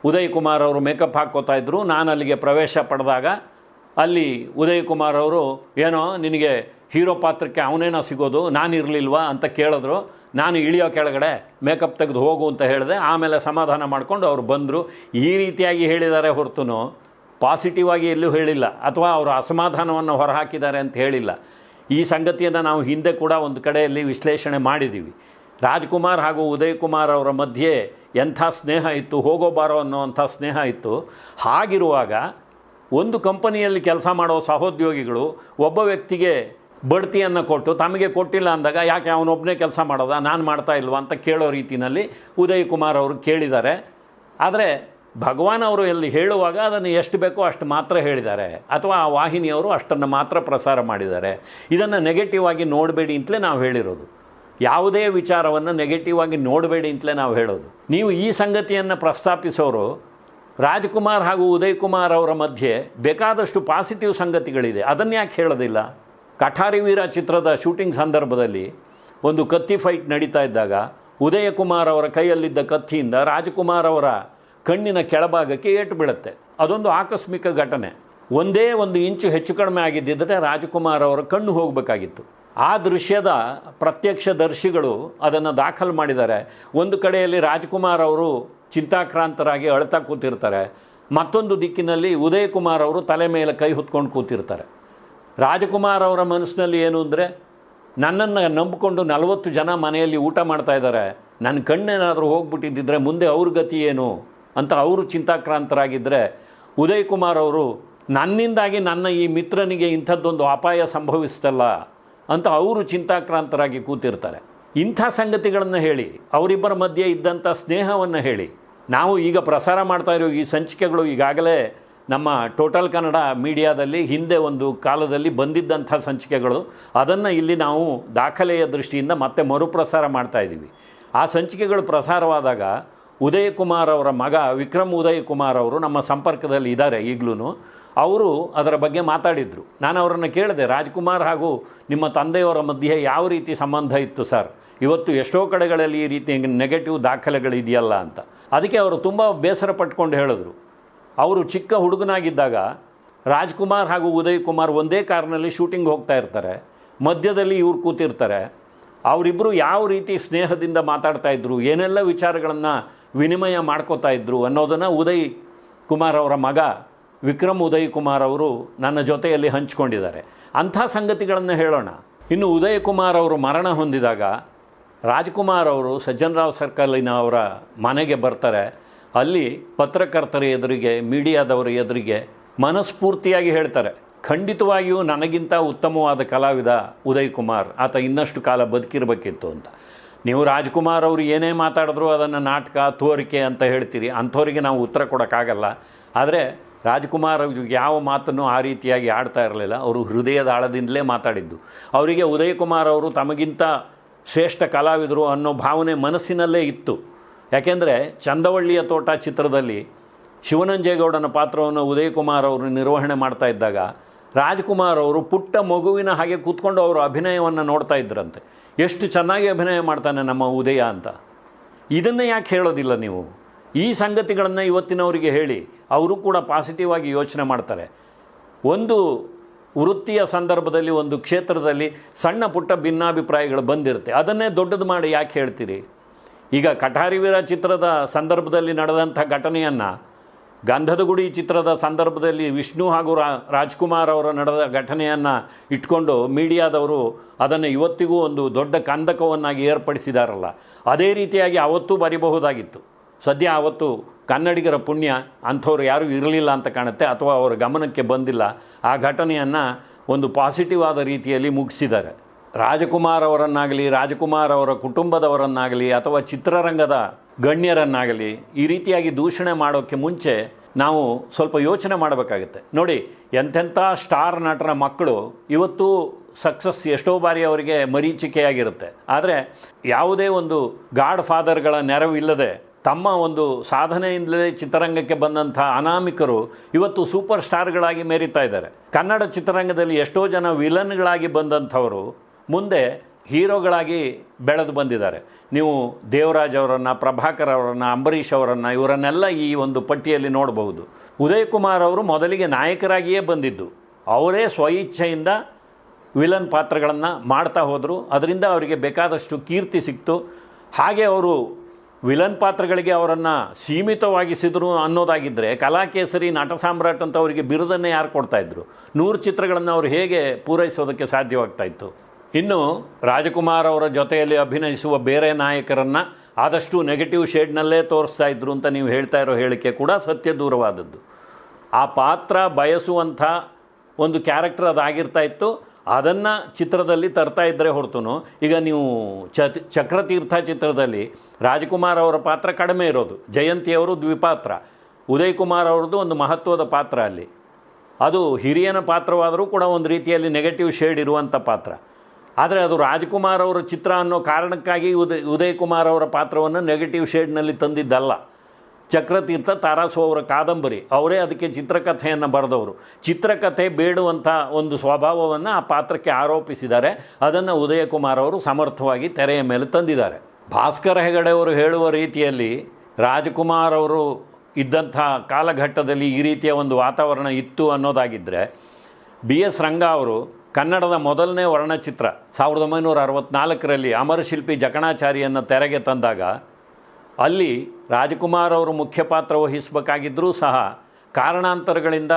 ಉದಯ್ ಕುಮಾರ್ ಅವರು ಮೇಕಪ್ ಹಾಕ್ಕೋತಾ ಇದ್ದರು ನಾನು ಅಲ್ಲಿಗೆ ಪ್ರವೇಶ ಪಡೆದಾಗ ಅಲ್ಲಿ ಉದಯ್ ಕುಮಾರ್ ಅವರು, ಏನೋ, ನಿನಗೆ ಹೀರೋ ಪಾತ್ರಕ್ಕೆ ಅವನೇನೋ ಸಿಗೋದು ನಾನು ಇರಲಿಲ್ವಾ ಅಂತ ಕೇಳಿದ್ರು. ನಾನು ಇಳಿಯೋ ಕೆಳಗಡೆ, ಮೇಕಪ್ ತೆಗೆದು ಹೋಗು ಅಂತ ಹೇಳಿದೆ. ಆಮೇಲೆ ಸಮಾಧಾನ ಮಾಡಿಕೊಂಡು ಅವ್ರು ಬಂದರು. ಈ ರೀತಿಯಾಗಿ ಹೇಳಿದ್ದಾರೆ ಹೊರತು ಪಾಸಿಟಿವ್ ಆಗಿ ಎಲ್ಲೂ ಹೇಳಿಲ್ಲ. ಅಥವಾ ಅವರು ಅಸಮಾಧಾನವನ್ನು ಹೊರಹಾಕಿದ್ದಾರೆ ಅಂತ ಹೇಳಿಲ್ಲ. ಈ ಸಂಗತಿಯನ್ನು ನಾವು ಹಿಂದೆ ಕೂಡ ಒಂದು ಕಡೆಯಲ್ಲಿ ವಿಶ್ಲೇಷಣೆ ಮಾಡಿದ್ದೀವಿ. ರಾಜ್ಕುಮಾರ್ ಹಾಗೂ ಉದಯ್ ಕುಮಾರ್ ಅವರ ಮಧ್ಯೆ ಎಂಥ ಸ್ನೇಹ ಇತ್ತು, ಹೋಗೋ ಬಾರೋ ಅನ್ನೋವಂಥ ಸ್ನೇಹ ಇತ್ತು. ಹಾಗಿರುವಾಗ ಒಂದು ಕಂಪನಿಯಲ್ಲಿ ಕೆಲಸ ಮಾಡೋ ಸಹೋದ್ಯೋಗಿಗಳು ಒಬ್ಬ ವ್ಯಕ್ತಿಗೆ ಬಡ್ತಿಯನ್ನು ಕೊಟ್ಟು ತಮಗೆ ಕೊಟ್ಟಿಲ್ಲ ಅಂದಾಗ ಯಾಕೆ ಅವನೊಬ್ಬನೇ ಕೆಲಸ ಮಾಡೋದ, ನಾನು ಮಾಡ್ತಾ ಇಲ್ವಾ ಅಂತ ಕೇಳೋ ರೀತಿಯಲ್ಲಿ ಉದಯ್ ಕುಮಾರ್ ಅವರು ಕೇಳಿದ್ದಾರೆ. ಆದರೆ ಭಗವಾನ್ ಅವರು ಎಲ್ಲಿ ಹೇಳುವಾಗ ಅದನ್ನು ಎಷ್ಟು ಬೇಕೋ ಅಷ್ಟು ಮಾತ್ರ ಹೇಳಿದ್ದಾರೆ. ಅಥವಾ ಆ ವಾಹಿನಿಯವರು ಅಷ್ಟನ್ನು ಮಾತ್ರ ಪ್ರಸಾರ ಮಾಡಿದ್ದಾರೆ. ಇದನ್ನು ನೆಗೆಟಿವ್ ಆಗಿ ನೋಡಬೇಡಿ ಅಂತಲೇ ನಾವು ಹೇಳಿರೋದು. ಯಾವುದೇ ವಿಚಾರವನ್ನು ನೆಗೆಟಿವ್ ಆಗಿ ನೋಡಬೇಡಿ ಅಂತಲೇ ನಾವು ಹೇಳೋದು. ನೀವು ಈ ಸಂಗತಿಯನ್ನು ಪ್ರಸ್ತಾಪಿಸೋರು ರಾಜ್ಕುಮಾರ್ ಹಾಗೂ ಉದಯ್ ಕುಮಾರ್ ಅವರ ಮಧ್ಯೆ ಬೇಕಾದಷ್ಟು ಪಾಸಿಟಿವ್ ಸಂಗತಿಗಳಿದೆ. ಅದನ್ನು ಯಾಕೆ ಹೇಳೋದಿಲ್ಲ? ಕಠಾರಿ ವೀರ ಚಿತ್ರದ ಶೂಟಿಂಗ್ ಸಂದರ್ಭದಲ್ಲಿ ಒಂದು ಕತ್ತಿ ಫೈಟ್ ನಡೀತಾ ಇದ್ದಾಗ ಉದಯ ಕುಮಾರ್ ಅವರ ಕೈಯಲ್ಲಿದ್ದ ಕತ್ತಿಯಿಂದ ರಾಜ್ಕುಮಾರ್ ಅವರ ಕಣ್ಣಿನ ಕೆಳಭಾಗಕ್ಕೆ ಏಟು ಬೀಳುತ್ತೆ. ಅದೊಂದು ಆಕಸ್ಮಿಕ ಘಟನೆ. ಒಂದೇ ಒಂದು ಇಂಚು ಹೆಚ್ಚು ಕಡಿಮೆ ಆಗಿದ್ದಿದ್ದರೆ ರಾಜ್ಕುಮಾರ್ ಅವರ ಕಣ್ಣು ಹೋಗಬೇಕಾಗಿತ್ತು. ಆ ದೃಶ್ಯದ ಪ್ರತ್ಯಕ್ಷದರ್ಶಿಗಳು ಅದನ್ನು ದಾಖಲು ಮಾಡಿದ್ದಾರೆ. ಒಂದು ಕಡೆಯಲ್ಲಿ ರಾಜ್ಕುಮಾರ್ ಅವರು ಚಿಂತಾಕ್ರಾಂತರಾಗಿ ಅಳ್ತಾ ಕೂತಿರ್ತಾರೆ. ಮತ್ತೊಂದು ದಿಕ್ಕಿನಲ್ಲಿ ಉದಯ್ ಕುಮಾರ್ ಅವರು ತಲೆ ಮೇಲೆ ಕೈ ಹೊತ್ಕೊಂಡು ಕೂತಿರ್ತಾರೆ. ರಾಜಕುಮಾರ್ ಅವರ ಮನಸ್ಸಿನಲ್ಲಿ ಏನು ಅಂದರೆ, ನನ್ನನ್ನು ನಂಬಿಕೊಂಡು ನಲವತ್ತು ಜನ ಮನೆಯಲ್ಲಿ ಊಟ ಮಾಡ್ತಾ ಇದ್ದಾರೆ. ನನ್ನ ಕಣ್ಣೇನಾದರೂ ಹೋಗ್ಬಿಟ್ಟಿದ್ದಿದ್ರೆ ಮುಂದೆ ಅವ್ರ ಗತಿ ಏನು ಅಂತ ಅವರು ಚಿಂತಾಕ್ರಾಂತರಾಗಿದ್ದರೆ ಉದಯ್ ಕುಮಾರ್ ಅವರು, ನನ್ನಿಂದಾಗಿ ನನ್ನ ಈ ಮಿತ್ರನಿಗೆ ಇಂಥದ್ದೊಂದು ಅಪಾಯ ಸಂಭವಿಸ್ತಲ್ಲ ಅಂತ ಅವರು ಚಿಂತಾಕ್ರಾಂತರಾಗಿ ಕೂತಿರ್ತಾರೆ. ಇಂಥ ಸಂಗತಿಗಳನ್ನು ಹೇಳಿ, ಅವರಿಬ್ಬರ ಮಧ್ಯೆ ಇದ್ದಂಥ ಸ್ನೇಹವನ್ನು ಹೇಳಿ. ನಾವು ಈಗ ಪ್ರಸಾರ ಮಾಡ್ತಾ ಇರೋ ಈ ಸಂಚಿಕೆಗಳು ಈಗಾಗಲೇ ನಮ್ಮ ಟೋಟಲ್ ಕನ್ನಡ ಮೀಡಿಯಾದಲ್ಲಿ ಹಿಂದೆ ಒಂದು ಕಾಲದಲ್ಲಿ ಬಂದಿದ್ದಂಥ ಸಂಚಿಕೆಗಳು. ಅದನ್ನು ಇಲ್ಲಿ ನಾವು ದಾಖಲೆಯ ದೃಷ್ಟಿಯಿಂದ ಮತ್ತೆ ಮರುಪ್ರಸಾರ ಮಾಡ್ತಾ ಇದ್ದೀವಿ. ಆ ಸಂಚಿಕೆಗಳು ಪ್ರಸಾರವಾದಾಗ ಉದಯ್ ಕುಮಾರ್ ಅವರ ಮಗ ವಿಕ್ರಮ್ ಉದಯ್ ಕುಮಾರ್ ಅವರು ನಮ್ಮ ಸಂಪರ್ಕದಲ್ಲಿ ಇದ್ದಾರೆ ಈಗಲೂ ಅವರು ಅದರ ಬಗ್ಗೆ ಮಾತಾಡಿದರು. ನಾನು ಅವರನ್ನು ಕೇಳಿದೆ, ರಾಜ್ಕುಮಾರ್ ಹಾಗೂ ನಿಮ್ಮ ತಂದೆಯವರ ಮಧ್ಯೆ ಯಾವ ರೀತಿ ಸಂಬಂಧ ಇತ್ತು ಸರ್? ಇವತ್ತು ಎಷ್ಟೋ ಕಡೆಗಳಲ್ಲಿ ಈ ರೀತಿ ನೆಗೆಟಿವ್ ದಾಖಲೆಗಳಿದೆಯಲ್ಲ ಅಂತ. ಅದಕ್ಕೆ ಅವರು ತುಂಬ ಬೇಸರ ಪಟ್ಕೊಂಡು ಹೇಳಿದ್ರು. ಅವರು ಚಿಕ್ಕ ಹುಡುಗನಾಗಿದ್ದಾಗ ರಾಜ್ಕುಮಾರ್ ಹಾಗೂ ಉದಯ್ ಕುಮಾರ್ ಒಂದೇ ಕಾರ್ನಲ್ಲಿ ಶೂಟಿಂಗ್ ಹೋಗ್ತಾ ಇರ್ತಾರೆ. ಮಧ್ಯದಲ್ಲಿ ಇವ್ರು ಕೂತಿರ್ತಾರೆ. ಅವರಿಬ್ಬರು ಯಾವ ರೀತಿ ಸ್ನೇಹದಿಂದ ಮಾತಾಡ್ತಾ ಇದ್ದರು ಏನೆಲ್ಲ ವಿಚಾರಗಳನ್ನು ವಿನಿಮಯ ಮಾಡ್ಕೋತಾ ಇದ್ದರು ಅನ್ನೋದನ್ನು ಉದಯ್ ಕುಮಾರ್ ಅವರ ಮಗ ವಿಕ್ರಮ್ ಉದಯ್ ಕುಮಾರ್ ಅವರು ನನ್ನ ಜೊತೆಯಲ್ಲಿ ಹಂಚಿಕೊಂಡಿದ್ದಾರೆ. ಅಂಥ ಸಂಗತಿಗಳನ್ನು ಹೇಳೋಣ. ಇನ್ನು ಉದಯ್ ಕುಮಾರ್ ಅವರು ಮರಣ ಹೊಂದಿದಾಗ ರಾಜ್ಕುಮಾರ್ ಅವರು ಸಜ್ಜನರಾವ್ ಸರ್ಕಲಿನ ಅವರ ಮನೆಗೆ ಬರ್ತಾರೆ. ಅಲ್ಲಿ ಪತ್ರಕರ್ತರ ಎದುರಿಗೆ, ಮೀಡಿಯಾದವರ ಎದುರಿಗೆ ಮನಸ್ಫೂರ್ತಿಯಾಗಿ ಹೇಳ್ತಾರೆ. ಖಂಡಿತವಾಗಿಯೂ ನನಗಿಂತ ಉತ್ತಮವಾದ ಕಲಾವಿದ ಉದಯ್ ಕುಮಾರ್. ಆತ ಇನ್ನಷ್ಟು ಕಾಲ ಬದುಕಿರಬೇಕಿತ್ತು ಅಂತ. ನೀವು ರಾಜ್ಕುಮಾರ್ ಅವರು ಏನೇ ಮಾತಾಡಿದ್ರು ಅದನ್ನು ನಾಟಕ, ತೋರಿಕೆ ಅಂತ ಹೇಳ್ತೀರಿ. ಅಂಥವರಿಗೆ ನಾವು ಉತ್ತರ ಕೊಡೋಕ್ಕಾಗಲ್ಲ. ಆದರೆ ರಾಜ್ಕುಮಾರ್ ಯಾವ ಮಾತನ್ನು ಆ ರೀತಿಯಾಗಿ ಆಡ್ತಾ ಇರಲಿಲ್ಲ. ಅವರು ಹೃದಯದ ಆಳದಿಂದಲೇ ಮಾತಾಡಿದ್ದು. ಅವರಿಗೆ ಉದಯ್ ಕುಮಾರ್ ಅವರು ತಮಗಿಂತ ಶ್ರೇಷ್ಠ ಕಲಾವಿದರು ಅನ್ನೋ ಭಾವನೆ ಮನಸ್ಸಿನಲ್ಲೇ ಇತ್ತು. ಯಾಕೆಂದರೆ ಚಂದವಳ್ಳಿಯ ತೋಟ ಚಿತ್ರದಲ್ಲಿ ಶಿವನಂಜೇಗೌಡನ ಪಾತ್ರವನ್ನು ಉದಯ್ ಕುಮಾರ್ ಅವರು ನಿರ್ವಹಣೆ ಮಾಡ್ತಾ ಇದ್ದಾಗ ರಾಜ್ಕುಮಾರ್ ಅವರು ಪುಟ್ಟ ಮಗುವಿನ ಹಾಗೆ ಕೂತ್ಕೊಂಡು ಅವರು ಅಭಿನಯವನ್ನು ನೋಡ್ತಾ ಇದ್ರಂತೆ. ಎಷ್ಟು ಚೆನ್ನಾಗಿ ಅಭಿನಯ ಮಾಡ್ತಾನೆ ನಮ್ಮ ಉದಯ ಅಂತ. ಇದನ್ನು ಯಾಕೆ ಹೇಳೋದಿಲ್ಲ ನೀವು? ಈ ಸಂಗತಿಗಳನ್ನು ಇವತ್ತಿನವರಿಗೆ ಹೇಳಿ ಅವರು ಕೂಡ ಪಾಸಿಟಿವ್ ಆಗಿ ಯೋಚನೆ ಮಾಡ್ತಾರೆ. ಒಂದು ವೃತ್ತಿಯ ಸಂದರ್ಭದಲ್ಲಿ, ಒಂದು ಕ್ಷೇತ್ರದಲ್ಲಿ ಸಣ್ಣ ಪುಟ್ಟ ಭಿನ್ನಾಭಿಪ್ರಾಯಗಳು ಬಂದಿರುತ್ತೆ. ಅದನ್ನೇ ದೊಡ್ಡದು ಮಾಡಿ ಯಾಕೆ ಹೇಳ್ತೀರಿ? ಈಗ ಕಠಾರಿವೀರ ಚಿತ್ರದ ಸಂದರ್ಭದಲ್ಲಿ ನಡೆದಂಥ ಘಟನೆಯನ್ನು ಗಂಧದ ಗುಡಿ ಚಿತ್ರದ ಸಂದರ್ಭದಲ್ಲಿ ವಿಷ್ಣು ಹಾಗೂ ರಾಜ್ಕುಮಾರ್ ಅವರ ನಡೆದ ಘಟನೆಯನ್ನು ಇಟ್ಕೊಂಡು ಮೀಡಿಯಾದವರು ಅದನ್ನು ಇವತ್ತಿಗೂ ಒಂದು ದೊಡ್ಡ ಕಂದಕವನ್ನಾಗಿ ಏರ್ಪಡಿಸಿದಾರಲ್ಲ. ಅದೇ ರೀತಿಯಾಗಿ ಅವತ್ತು ಬರಿಬಹುದಾಗಿತ್ತು. ಸದ್ಯ ಅವತ್ತು ಕನ್ನಡಿಗರ ಪುಣ್ಯ ಅಂಥವ್ರು ಯಾರೂ ಇರಲಿಲ್ಲ ಅಂತ ಕಾಣುತ್ತೆ ಅಥವಾ ಅವರ ಗಮನಕ್ಕೆ ಬಂದಿಲ್ಲ. ಆ ಘಟನೆಯನ್ನು ಒಂದು ಪಾಸಿಟಿವ್ ಆದ ರೀತಿಯಲ್ಲಿ ಮುಗಿಸಿದ್ದಾರೆ. ರಾಜಕುಮಾರ್ ಅವರನ್ನಾಗಲಿ ರಾಜಕುಮಾರ್ ಅವರ ಕುಟುಂಬದವರನ್ನಾಗಲಿ ಅಥವಾ ಚಿತ್ರರಂಗದ ಗಣ್ಯರನ್ನಾಗಲಿ ಈ ರೀತಿಯಾಗಿ ದೂಷಣೆ ಮಾಡೋಕ್ಕೆ ಮುಂಚೆ ನಾವು ಸ್ವಲ್ಪ ಯೋಚನೆ ಮಾಡಬೇಕಾಗುತ್ತೆ. ನೋಡಿ, ಎಂಥೆಂಥ ಸ್ಟಾರ್ ನಟರ ಮಕ್ಕಳು ಇವತ್ತು ಸಕ್ಸಸ್ ಎಷ್ಟೋ ಬಾರಿ ಅವರಿಗೆ ಮರೀಚಿಕೆಯಾಗಿರುತ್ತೆ. ಆದರೆ ಯಾವುದೇ ಒಂದು ಗಾಡ್ ಫಾದರ್ಗಳ ನೆರವಿಲ್ಲದೆ ತಮ್ಮ ಒಂದು ಸಾಧನೆಯಿಂದಲೇ ಚಿತ್ರರಂಗಕ್ಕೆ ಬಂದಂಥ ಅನಾಮಿಕರು ಇವತ್ತು ಸೂಪರ್ ಸ್ಟಾರ್ಗಳಾಗಿ ಮೇರಿತಾ ಇದ್ದಾರೆ. ಕನ್ನಡ ಚಿತ್ರರಂಗದಲ್ಲಿ ಎಷ್ಟೋ ಜನ ವಿಲನ್ಗಳಾಗಿ ಬಂದಂಥವರು ಮುಂದೆ ಹೀರೋಗಳಾಗಿ ಬೆಳೆದು ಬಂದಿದ್ದಾರೆ. ನೀವು ದೇವರಾಜ್ ಅವರನ್ನು, ಪ್ರಭಾಕರ್ ಅವರನ್ನು, ಅಂಬರೀಷ್ ಅವರನ್ನು, ಇವರನ್ನೆಲ್ಲ ಈ ಒಂದು ಪಟ್ಟಿಯಲ್ಲಿ ನೋಡಬಹುದು. ಉದಯ್ ಕುಮಾರ್ ಅವರು ಮೊದಲಿಗೆ ನಾಯಕರಾಗಿಯೇ ಬಂದಿದ್ದು. ಅವರೇ ಸ್ವಇಚ್ಛೆಯಿಂದ ವಿಲನ್ ಪಾತ್ರಗಳನ್ನು ಮಾಡ್ತಾ ಹೋದರು. ಅದರಿಂದ ಅವರಿಗೆ ಬೇಕಾದಷ್ಟು ಕೀರ್ತಿ ಸಿಕ್ತು. ಹಾಗೆ ಅವರು ವಿಲನ್ ಪಾತ್ರಗಳಿಗೆ ಅವರನ್ನು ಸೀಮಿತವಾಗಿಸಿದ್ರು ಅನ್ನೋದಾಗಿದ್ದರೆ ಕಲಾಕೇಸರಿ ನಟ ಸಾಮ್ರಾಟ್ ಅಂತ ಅವರಿಗೆ ಬಿರುದನ್ನೇ ಯಾರು ಕೊಡ್ತಾಯಿದ್ರು ನೂರು ಚಿತ್ರಗಳನ್ನು ಅವರು ಹೇಗೆ ಪೂರೈಸೋದಕ್ಕೆ ಸಾಧ್ಯವಾಗ್ತಾ ಇತ್ತು? ಇನ್ನು ರಾಜಕುಮಾರ್ ಅವರ ಜೊತೆಯಲ್ಲಿ ಅಭಿನಯಿಸುವ ಬೇರೆ ನಾಯಕರನ್ನು ಆದಷ್ಟು ನೆಗೆಟಿವ್ ಶೇಡ್ನಲ್ಲೇ ತೋರಿಸ್ತಾ ಇದ್ರು ಅಂತ ನೀವು ಹೇಳ್ತಾ ಇರೋ ಹೇಳಿಕೆ ಕೂಡ ಸತ್ಯ ದೂರವಾದದ್ದು. ಆ ಪಾತ್ರ ಬಯಸುವಂಥ ಒಂದು ಕ್ಯಾರೆಕ್ಟರ್ ಅದಾಗಿರ್ತಾ ಇತ್ತು. ಅದನ್ನು ಚಿತ್ರದಲ್ಲಿ ತರ್ತಾ ಇದ್ದರೆ ಹೊರತು ಈಗ ನೀವು ಚ, ಚಕ್ರತೀರ್ಥ ಚಿತ್ರದಲ್ಲಿ ರಾಜಕುಮಾರ್ ಅವರ ಪಾತ್ರ ಕಡಿಮೆ ಇರೋದು. ಜಯಂತಿಯವರು ದ್ವಿಪಾತ್ರ. ಉದಯ್ ಕುಮಾರ್ ಅವ್ರದ್ದು ಒಂದು ಮಹತ್ವದ ಪಾತ್ರ ಅಲ್ಲಿ. ಅದು ಹಿರಿಯನ ಪಾತ್ರವಾದರೂ ಕೂಡ ಒಂದು ರೀತಿಯಲ್ಲಿ ನೆಗೆಟಿವ್ ಶೇಡ್ ಇರುವಂಥ ಪಾತ್ರ. ಆದರೆ ಅದು ರಾಜ್ಕುಮಾರ್ ಅವರ ಚಿತ್ರ ಅನ್ನೋ ಕಾರಣಕ್ಕಾಗಿ ಉದಯ್ ಉದಯ್ ಕುಮಾರ್ ಅವರ ಪಾತ್ರವನ್ನು ನೆಗೆಟಿವ್ ಶೇಡ್ನಲ್ಲಿ ತಂದಿದ್ದಲ್ಲ. ಚಕ್ರತೀರ್ಥ ತಾರಾಸು ಅವರ ಕಾದಂಬರಿ, ಅವರೇ ಅದಕ್ಕೆ ಚಿತ್ರಕಥೆಯನ್ನು ಬರೆದವರು. ಚಿತ್ರಕಥೆ ಬೇಡುವಂಥ ಒಂದು ಸ್ವಭಾವವನ್ನು ಆ ಪಾತ್ರಕ್ಕೆ ಆರೋಪಿಸಿದ್ದಾರೆ. ಅದನ್ನು ಉದಯಕುಮಾರ್ ಅವರು ಸಮರ್ಥವಾಗಿ ತೆರೆಯ ಮೇಲೆ ತಂದಿದ್ದಾರೆ. ಭಾಸ್ಕರ ಹೆಗಡೆ ಅವರು ಹೇಳುವ ರೀತಿಯಲ್ಲಿ ರಾಜ್ಕುಮಾರ್ ಅವರು ಇದ್ದಂಥ ಕಾಲಘಟ್ಟದಲ್ಲಿ ಈ ರೀತಿಯ ಒಂದು ವಾತಾವರಣ ಇತ್ತು ಅನ್ನೋದಾಗಿದ್ದರೆ ಬಿ ಎಸ್ ರಂಗ ಅವರು ಕನ್ನಡದ ಮೊದಲನೇ ವರ್ಣಚಿತ್ರ ಸಾವಿರದ ಒಂಬೈನೂರ ಅರವತ್ತ್ನಾಲ್ಕರಲ್ಲಿ ಅಮರಶಿಲ್ಪಿ ಜಕಣಾಚಾರಿಯನ್ನು ತೆರೆಗೆ ತಂದಾಗ, ಅಲ್ಲಿ ರಾಜಕುಮಾರ್ ಅವರು ಮುಖ್ಯ ಪಾತ್ರ ವಹಿಸಬೇಕಾಗಿದ್ದರೂ ಸಹ ಕಾರಣಾಂತರಗಳಿಂದ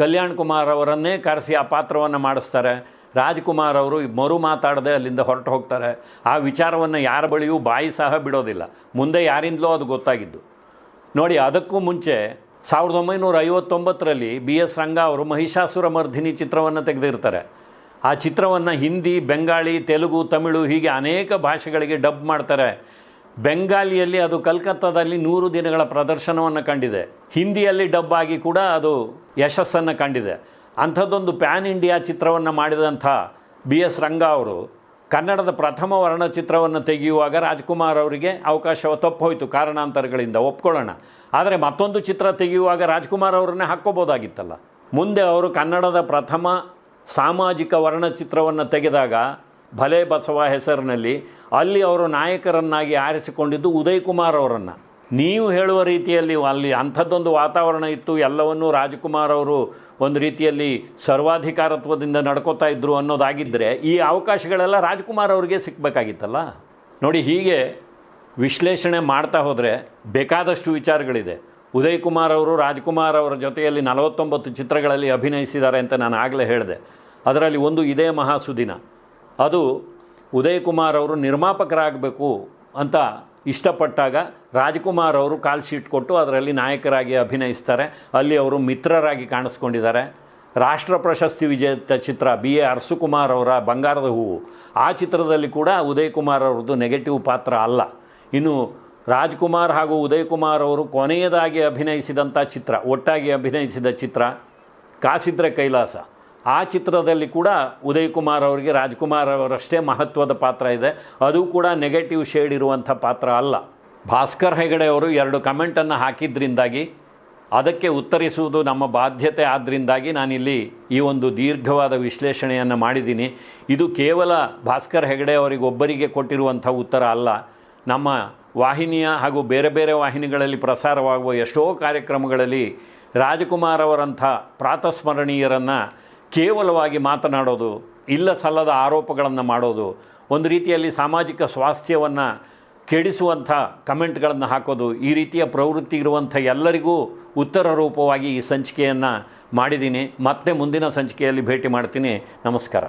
ಕಲ್ಯಾಣ್ ಕುಮಾರ್ ಅವರನ್ನೇ ಕರೆಸಿ ಆ ಪಾತ್ರವನ್ನು ಮಾಡಿಸ್ತಾರೆ. ರಾಜ್ಕುಮಾರ್ ಅವರು ಮರು ಮಾತಾಡದೆ ಅಲ್ಲಿಂದ ಹೊರಟು ಹೋಗ್ತಾರೆ. ಆ ವಿಚಾರವನ್ನು ಯಾರ ಬಳಿಯೂ ಬಾಯಿ ಸಹ ಬಿಡೋದಿಲ್ಲ. ಮುಂದೆ ಯಾರಿಂದಲೋ ಅದು ಗೊತ್ತಾಗಿದ್ದು. ನೋಡಿ, ಅದಕ್ಕೂ ಮುಂಚೆ ಸಾವಿರದ ಒಂಬೈನೂರ ಐವತ್ತೊಂಬತ್ತರಲ್ಲಿ ಬಿ ಎಸ್ ರಂಗ ಅವರು ಮಹಿಷಾಸುರ ಮರ್ಧಿನಿ ಚಿತ್ರವನ್ನು ತೆಗೆದಿರ್ತಾರೆ. ಆ ಚಿತ್ರವನ್ನು ಹಿಂದಿ, ಬೆಂಗಾಳಿ, ತೆಲುಗು, ತಮಿಳು ಹೀಗೆ ಅನೇಕ ಭಾಷೆಗಳಿಗೆ ಡಬ್ ಮಾಡ್ತಾರೆ. ಬೆಂಗಾಲಿಯಲ್ಲಿ ಅದು ಕಲ್ಕತ್ತಾದಲ್ಲಿ ನೂರು ದಿನಗಳ ಪ್ರದರ್ಶನವನ್ನು ಕಂಡಿದೆ. ಹಿಂದಿಯಲ್ಲಿ ಡಬ್ ಆಗಿ ಕೂಡ ಅದು ಯಶಸ್ಸನ್ನು ಕಂಡಿದೆ. ಅಂಥದ್ದೊಂದು ಪ್ಯಾನ್ ಇಂಡಿಯಾ ಚಿತ್ರವನ್ನು ಮಾಡಿದಂಥ ಬಿ ಎಸ್ ರಂಗ ಅವರು ಕನ್ನಡದ ಪ್ರಥಮ ವರ್ಣಚಿತ್ರವನ್ನು ತೆಗೆಯುವಾಗ ರಾಜ್ಕುಮಾರ್ ಅವರಿಗೆ ಅವಕಾಶ ಹೋಯಿತು ಕಾರಣಾಂತರಗಳಿಂದ, ಒಪ್ಕೊಳ್ಳೋಣ. ಆದರೆ ಮತ್ತೊಂದು ಚಿತ್ರ ತೆಗೆಯುವಾಗ ರಾಜ್ಕುಮಾರ್ ಅವರನ್ನೇ ಹಾಕ್ಕೋಬೋದಾಗಿತ್ತಲ್ಲ. ಮುಂದೆ ಅವರು ಕನ್ನಡದ ಪ್ರಥಮ ಸಾಮಾಜಿಕ ವರ್ಣಚಿತ್ರವನ್ನು ತೆಗೆದಾಗ ಭಲೆ ಬಸವ ಹೆಸರಿನಲ್ಲಿ ಅಲ್ಲಿ ಅವರು ನಾಯಕರನ್ನಾಗಿ ಆರಿಸಿಕೊಂಡಿದ್ದು ಉದಯ್ ಕುಮಾರ್ ಅವರನ್ನು. ನೀವು ಹೇಳುವ ರೀತಿಯಲ್ಲಿ ಅಲ್ಲಿ ಅಂಥದ್ದೊಂದು ವಾತಾವರಣ ಇತ್ತು, ಎಲ್ಲವನ್ನೂ ರಾಜ್ಕುಮಾರ್ ಅವರು ಒಂದು ರೀತಿಯಲ್ಲಿ ಸರ್ವಾಧಿಕಾರತ್ವದಿಂದ ನಡ್ಕೋತಾ ಇದ್ದರು ಅನ್ನೋದಾಗಿದ್ದರೆ ಈ ಅವಕಾಶಗಳೆಲ್ಲ ರಾಜ್ಕುಮಾರ್ ಅವರಿಗೆ ಸಿಕ್ಕಬೇಕಾಗಿತ್ತಲ್ಲ ನೋಡಿ ಹೀಗೆ ವಿಶ್ಲೇಷಣೆ ಮಾಡ್ತಾ ಹೋದರೆ ಬೇಕಾದಷ್ಟು ವಿಚಾರಗಳಿದೆ. ಉದಯ್ ಕುಮಾರ್ ಅವರು, ರಾಜ್ಕುಮಾರ್ ಅವರ ಜೊತೆಯಲ್ಲಿ ನಲವತ್ತೊಂಬತ್ತು ಚಿತ್ರಗಳಲ್ಲಿ ಅಭಿನಯಿಸಿದ್ದಾರೆ ಅಂತ ನಾನು ಆಗಲೇ ಹೇಳಿದೆ. ಅದರಲ್ಲಿ ಒಂದು ಇದೇ ಮಹಾಸುದಿನ. ಅದು ಉದಯ್ ಕುಮಾರ್ ಅವರು ನಿರ್ಮಾಪಕರಾಗಬೇಕು ಅಂತ ಇಷ್ಟಪಟ್ಟಾಗ ರಾಜ್ಕುಮಾರ್ ಅವರು ಕಾಲ್ ಶೀಟ್ ಕೊಟ್ಟು ಅದರಲ್ಲಿ ನಾಯಕರಾಗಿ ಅಭಿನಯಿಸ್ತಾರೆ. ಅಲ್ಲಿ ಅವರು ಮಿತ್ರರಾಗಿ ಕಾಣಿಸ್ಕೊಂಡಿದ್ದಾರೆ. ರಾಷ್ಟ್ರ ಪ್ರಶಸ್ತಿ ವಿಜೇತ ಚಿತ್ರ ಬಿ ಎ ಅರಸುಕುಮಾರ್ ಅವರ ಬಂಗಾರದ ಹೂವು. ಆ ಚಿತ್ರದಲ್ಲಿ ಕೂಡ ಉದಯ್ ಕುಮಾರ್ ಅವ್ರದ್ದು ನೆಗೆಟಿವ್ ಪಾತ್ರ ಅಲ್ಲ. ಇನ್ನು ರಾಜ್ಕುಮಾರ್ ಹಾಗೂ ಉದಯ್ ಕುಮಾರ್ ಅವರು ಕೊನೆಯದಾಗಿ ಅಭಿನಯಿಸಿದಂಥ ಚಿತ್ರ, ಒಟ್ಟಾಗಿ ಅಭಿನಯಿಸಿದ ಚಿತ್ರ ಕಾಸಿದ್ರೆ ಕೈಲಾಸ. ಆ ಚಿತ್ರದಲ್ಲಿ ಕೂಡ ಉದಯ್ ಕುಮಾರ್ ಅವರಿಗೆ ರಾಜ್ಕುಮಾರ್ ಅವರಷ್ಟೇ ಮಹತ್ವದ ಪಾತ್ರ ಇದೆ. ಅದು ಕೂಡ ನೆಗೆಟಿವ್ ಶೇಡ್ ಇರುವಂಥ ಪಾತ್ರ ಅಲ್ಲ. ಭಾಸ್ಕರ್ ಹೆಗಡೆ ಅವರು ಎರಡು ಕಮೆಂಟನ್ನು ಹಾಕಿದ್ರಿಂದಾಗಿ, ಅದಕ್ಕೆ ಉತ್ತರಿಸುವುದು ನಮ್ಮ ಬಾಧ್ಯತೆ ಆದ್ದರಿಂದಾಗಿ ನಾನಿಲ್ಲಿ ಈ ಒಂದು ದೀರ್ಘವಾದ ವಿಶ್ಲೇಷಣೆಯನ್ನು ಮಾಡಿದ್ದೀನಿ. ಇದು ಕೇವಲ ಭಾಸ್ಕರ್ ಹೆಗಡೆ ಅವರಿಗೊಬ್ಬರಿಗೆ ಕೊಟ್ಟಿರುವಂಥ ಉತ್ತರ ಅಲ್ಲ. ನಮ್ಮ ವಾಹಿನಿಯ ಹಾಗೂ ಬೇರೆ ಬೇರೆ ವಾಹಿನಿಗಳಲ್ಲಿ ಪ್ರಸಾರವಾಗುವ ಎಷ್ಟೋ ಕಾರ್ಯಕ್ರಮಗಳಲ್ಲಿ ರಾಜಕುಮಾರ್ ಅವರಂಥ ಪ್ರಾತಸ್ಮರಣೀಯರನ್ನು ಕೇವಲವಾಗಿ ಮಾತನಾಡೋದು ಇಲ್ಲ ಸಲ್ಲದ ಆರೋಪಗಳನ್ನು ಮಾಡೋದು, ಒಂದು ರೀತಿಯಲ್ಲಿ ಸಾಮಾಜಿಕ ಸ್ವಾಸ್ಥ್ಯವನ್ನು ಕೆಡಿಸುವಂಥ ಕಮೆಂಟ್ಗಳನ್ನು ಹಾಕೋದು, ಈ ರೀತಿಯ ಪ್ರವೃತ್ತಿ ಇರುವಂಥ ಎಲ್ಲರಿಗೂ ಉತ್ತರ ರೂಪವಾಗಿ ಈ ಸಂಚಿಕೆಯನ್ನು ಮಾಡಿದ್ದೀನಿ. ಮತ್ತೆ ಮುಂದಿನ ಸಂಚಿಕೆಯಲ್ಲಿ ಭೇಟಿ ಮಾಡ್ತೀನಿ. ನಮಸ್ಕಾರ.